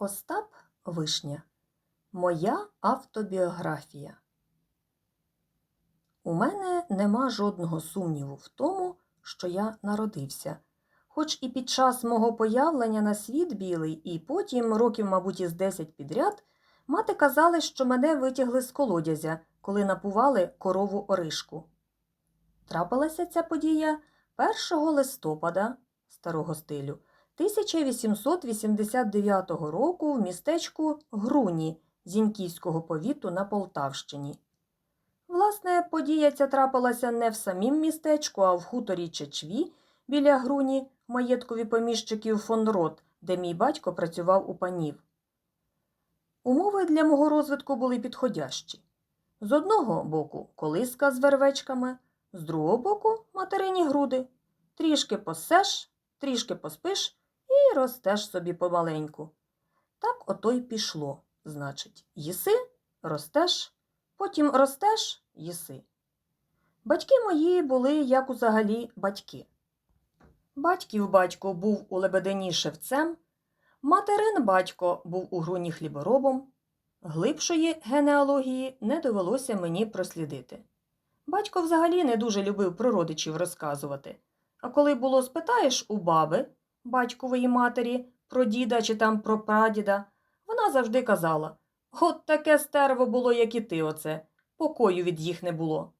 Остап Вишня. Моя автобіографія. У мене нема жодного сумніву в тому, що я народився. Хоч і під час мого появлення на світ білий, і потім, років, мабуть, із 10 підряд, мати казали, що мене витягли з колодязя, коли напували корову оришку. Трапилася ця подія 1 листопада старого стилю 1889 року в містечку Груні Зіньківського повіту на Полтавщині. Власне, подія ця трапилася не в самім містечку, а в хуторі Чечві біля Груні маєткові поміщиків фон Рот, де мій батько працював у панів. Умови для мого розвитку були підходящі. З одного боку колиска з вервечками, з другого боку материні груди. Трішки посеш, трішки поспиш ростеш собі помаленьку. Так ото й пішло, значить, їси, ростеш, потім ростеш, їси. Батьки мої були, як узагалі, батьки. Батьків батько був у Лебедині шевцем, материн батько був у груні хліборобом. Глибшої генеалогії не довелося мені прослідити. Батько взагалі не дуже любив про родичів розказувати. А коли було спитаєш у баби, батькової матері, про діда чи там про прадіда, вона завжди казала От таке стерво було, як і ти оце, покою від їх не було.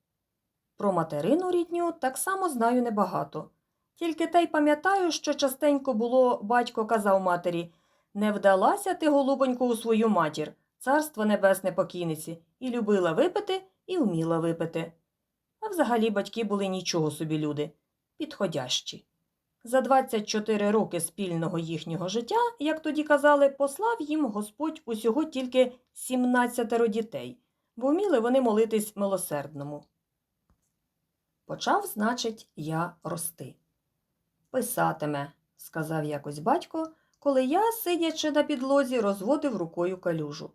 Про материну рідню так само знаю небагато. Тільки те й пам'ятаю, що частенько було, батько казав матері Не вдалася ти, голубонько, у свою матір, царство небесне покійниці, і любила випити, і вміла випити. А взагалі батьки були нічого собі люди, підходящі. За 24 роки спільного їхнього життя, як тоді казали, послав їм Господь усього тільки 17 дітей, бо вміли вони молитись милосердному. Почав, значить, я рости. Писатиме, сказав якось батько, коли я, сидячи на підлозі, розводив рукою калюжу.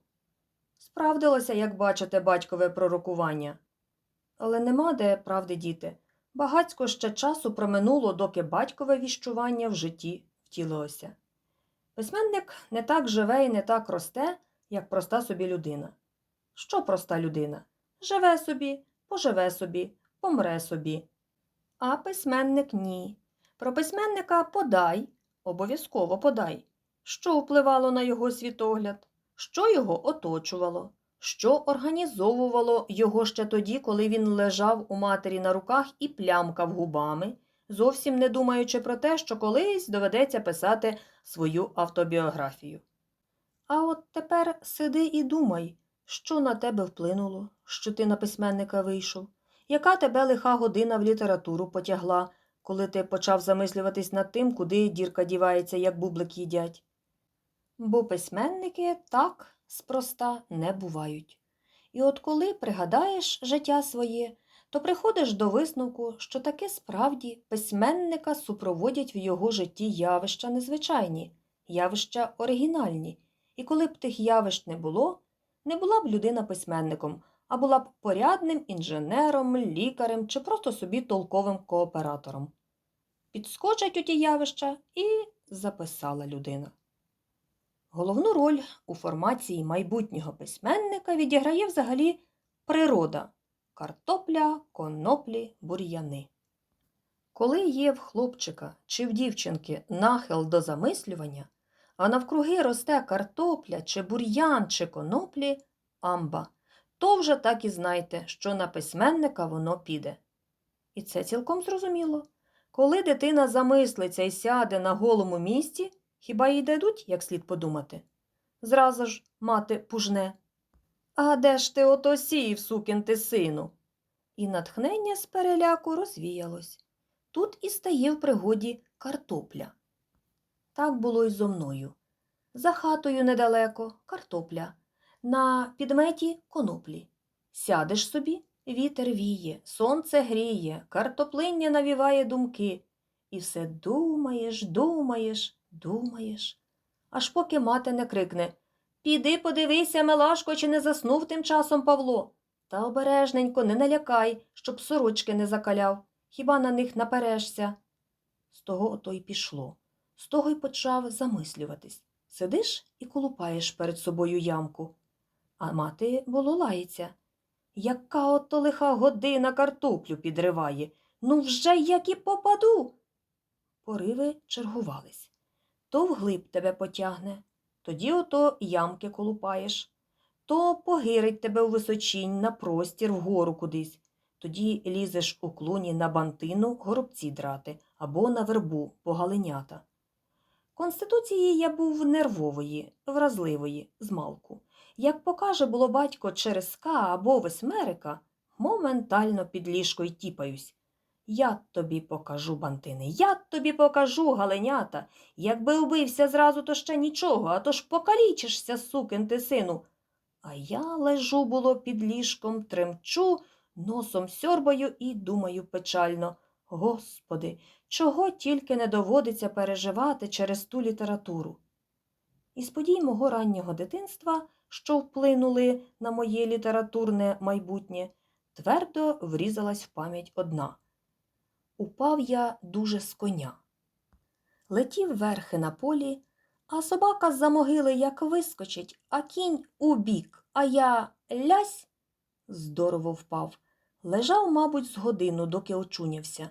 Справдилося, як бачите, батькове пророкування. Але нема де правди діти. Багацько ще часу проминуло, доки батькове віщування в житті втілилося. Письменник не так живе і не так росте, як проста собі людина. Що проста людина? Живе собі, поживе собі, помре собі. А письменник ні. Про письменника подай, обов'язково подай, що впливало на його світогляд, що його оточувало, що організовувало його ще тоді, коли він лежав у матері на руках і плямкав губами, зовсім не думаючи про те, що колись доведеться писати свою автобіографію. А от тепер сиди і думай, що на тебе вплинуло, що ти на письменника вийшов, яка тебе лиха година в літературу потягла, коли ти почав замислюватись над тим, куди дірка дівається, як бублик їдять. Бо письменники так спроста не бувають. І от коли пригадаєш життя своє, то приходиш до висновку, що таки справді письменника супроводять в його житті явища незвичайні, явища оригінальні, і коли б тих явищ не було, не була б людина письменником, а була б порядним інженером, лікарем чи просто собі толковим кооператором. Підскочать у ті явища і записала людина. Головну роль у формації майбутнього письменника відіграє взагалі природа картопля, коноплі, бур'яни. Коли є в хлопчика чи в дівчинки нахил до замислювання, а навкруги росте картопля, чи бур'ян, чи коноплі, амба, то вже так і знайте, що на письменника воно піде. І це цілком зрозуміло. Коли дитина замислиться і сяде на голому місці, хіба їй дадуть, як слід подумати? Зразу ж мати пужне. А де ж ти ото сіїв, сукин ти сину? І натхнення з переляку розвіялось. Тут і стає в пригоді картопля. Так було й зо мною. За хатою недалеко картопля, на підметі коноплі. Сядеш собі, вітер віє, сонце гріє, картоплиння навіває думки. І все думаєш, думаєш, думаєш. Аж поки мати не крикне Піди подивися, Мелашко, чи не заснув тим часом Павло. Та обережненько не налякай, щоб сорочки не закаляв. Хіба на них наперешся? З того ото й пішло. З того й почав замислюватись. Сидиш і колупаєш перед собою ямку. А мати було лається. Яка ото лиха година картоплю підриває. Ну вже як і попаду. Пориви чергувались. То вглиб тебе потягне, тоді ото ямки колупаєш, то погирить тебе у височінь на простір вгору кудись, тоді лізеш у клуні на бантину горобці драти або на вербу погаленята. Конституції я був нервової, вразливої, змалку. Як покаже було батько через ска або весмерика, моментально під ліжко й тіпаюсь. Я тобі покажу, бантини, я тобі покажу, галенята. Якби убився зразу, то ще нічого, а то ж покалічишся, сукин ти сину. А я лежу було під ліжком, тремчу, носом сьорбаю і думаю печально. Господи, чого тільки не доводиться переживати через ту літературу. Із подій мого раннього дитинства, що вплинули на моє літературне майбутнє, твердо врізалась в пам'ять одна. Упав я дуже з коня. Летів верхи на полі, а собака з-за могили як вискочить, а кінь у бік, а я лясь. Здорово впав. Лежав, мабуть, з годину, доки очунявся.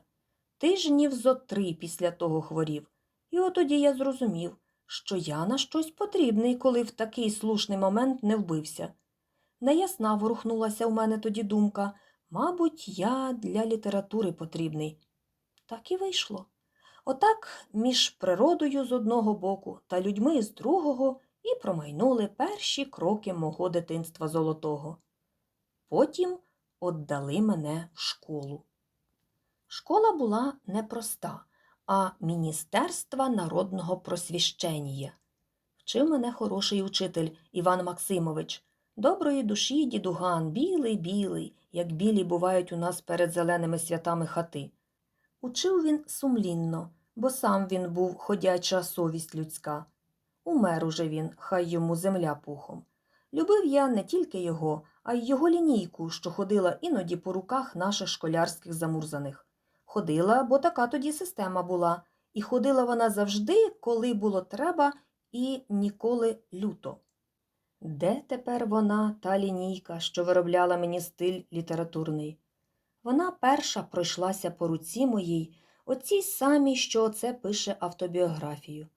Тижнів зо три після того хворів. І отоді я зрозумів, що я на щось потрібний, коли в такий слушний момент не вбився. Неясна ворухнулася у мене тоді думка, мабуть, я для літератури потрібний. Так і вийшло. Отак між природою з одного боку та людьми з другого і промайнули перші кроки мого дитинства золотого. Потім отдали мене в школу. Школа була непроста, а Міністерства народного просвіщення. Вчив мене хороший учитель Іван Максимович. Доброї душі дідуган, білий, білий, як білі бувають у нас перед зеленими святами хати. Учив він сумлінно, бо сам він був ходяча совість людська. Умер уже він, хай йому земля пухом. Любив я не тільки його, а й його лінійку, що ходила іноді по руках наших школярських замурзаних. Ходила, бо така тоді система була, і ходила вона завжди, коли було треба, і ніколи люто. Де тепер вона, та лінійка, що виробляла мені стиль літературний? Вона перша пройшлася по руці моїй, оцій самій, що оце пише автобіографію.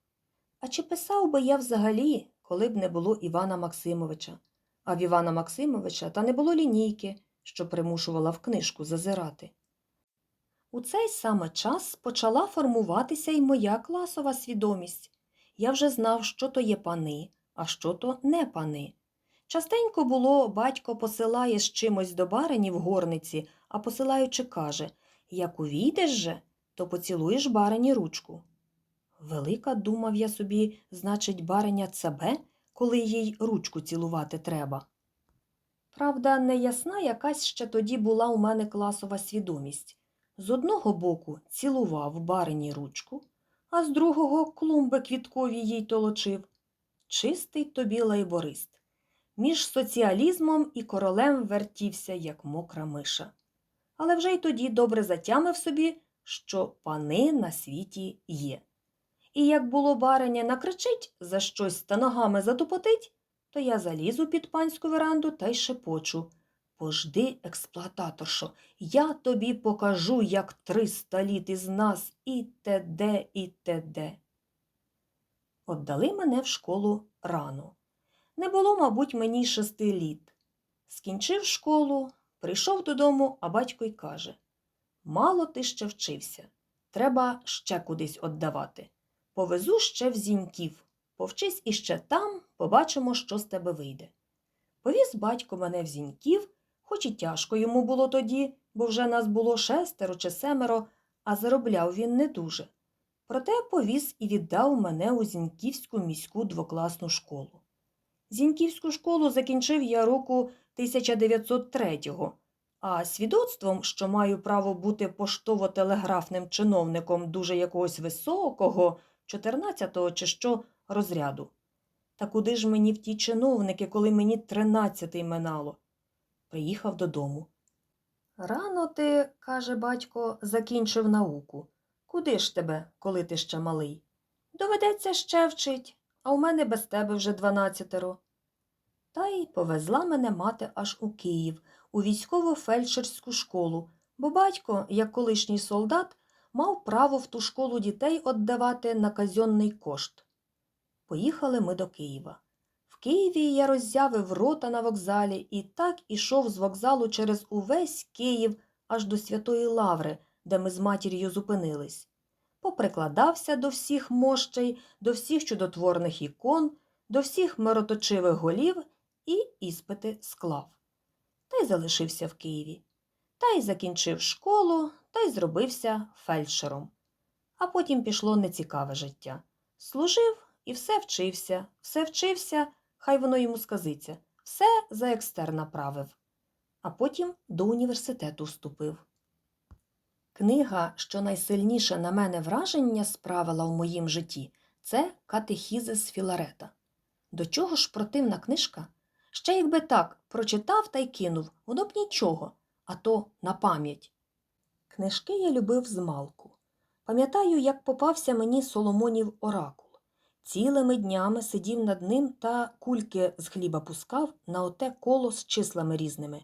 А чи писав би я взагалі, коли б не було Івана Максимовича? А в Івана Максимовича та не було лінійки, що примушувала в книжку зазирати. У цей саме час почала формуватися й моя класова свідомість. Я вже знав, що то є пани, а що то не пани. Частенько було, батько посилає з чимось до барині в горниці, а посилаючи каже Як увійдеш же, то поцілуєш барині ручку. Велика, думав я собі, значить, бариня цебе, коли їй ручку цілувати треба. Правда, неясна якась ще тоді була у мене класова свідомість. З одного боку цілував барині ручку, а з другого клумби квіткові їй толочив. Чистий тобі лейборист. Між соціалізмом і королем вертівся, як мокра миша. Але вже й тоді добре затямив собі, що пани на світі є. І як було бариня накричить за щось та ногами затупотить, то я залізу під панську веранду та й шепочу. Пожди, експлуататоршо, я тобі покажу, як триста літ із нас і т.д. і т.д. Отдали мене в школу рано. Не було, мабуть, мені шести літ. Скінчив школу, прийшов додому, а батько й каже Мало ти ще вчився. Треба ще кудись отдавати. Повезу ще в зіньків. Повчись іще там, побачимо, що з тебе вийде. Повіз батько мене в зіньків, хоч і тяжко йому було тоді, бо вже нас було шестеро чи семеро, а заробляв він не дуже. Проте повіз і віддав мене у Зіньківську міську двокласну школу. Зіньківську школу закінчив я року 1903-го, а свідоцтвом, що маю право бути поштово-телеграфним чиновником дуже якогось високого, 14-го чи що розряду. Та куди ж мені в ті чиновники, коли мені тринадцятий минало? Приїхав додому. Рано ти, каже батько, закінчив науку. Куди ж тебе, коли ти ще малий? Доведеться ще вчить. А у мене без тебе вже дванадцятеро. Та й повезла мене мати аж у Київ, у військово фельдшерську школу, бо батько, як колишній солдат, мав право в ту школу дітей віддавати на казьонний кошт. Поїхали ми до Києва. В Києві я роззявив рота на вокзалі і так ішов з вокзалу через увесь Київ аж до Святої Лаври, де ми з матір'ю зупинились. Поприкладався до всіх мощей, до всіх чудотворних ікон, до всіх мироточивих голів і іспити склав. Та й залишився в Києві. Та й закінчив школу, та й зробився фельдшером. А потім пішло нецікаве життя. Служив і все вчився, все вчився, хай воно йому сказиться, все за екстерн направив. А потім до університету вступив. Книга, що найсильніше на мене враження справила в моїм житті, це Катехізис Філарета. До чого ж противна книжка? Ще якби так прочитав та й кинув, воно б нічого, а то на пам'ять. Книжки я любив змалку. Пам'ятаю, як попався мені Соломонів оракул. Цілими днями сидів над ним та кульки з хліба пускав на оте коло з числами різними.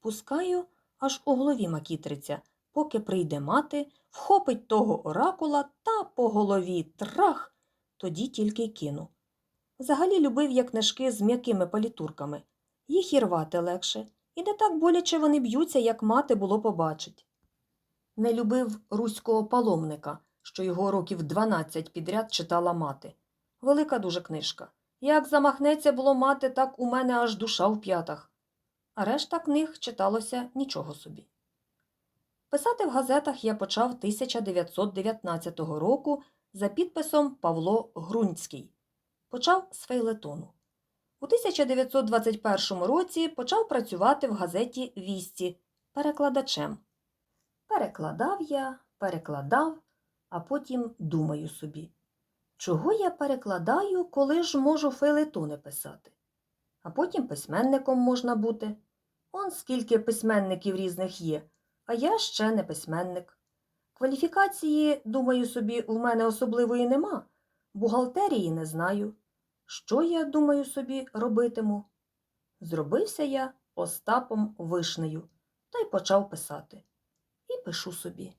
Пускаю, аж у голові макітриться, поки прийде мати, вхопить того оракула та по голові трах, тоді тільки й кину. Взагалі любив я книжки з м'якими палітурками. Їх і рвати легше, і не так боляче вони б'ються, як мати було побачить. Не любив руського паломника, що його років 12 підряд читала мати. Велика дуже книжка. Як замахнеться було мати, так у мене аж душа в п'ятах. А решта книг читалося нічого собі. Писати в газетах я почав 1919 року за підписом Павло Грунський. Почав з фейлетону. У 1921 році почав працювати в газеті Вісті перекладачем. Перекладав я, перекладав, а потім думаю собі, чого я перекладаю, коли ж можу фейлетони писати? А потім письменником можна бути. Он скільки письменників різних є, а я ще не письменник. Кваліфікації, думаю собі, в мене особливої нема, бухгалтерії не знаю. Що я, думаю собі, робитиму? Зробився я Остапом Вишнею та й почав писати. І пишу собі.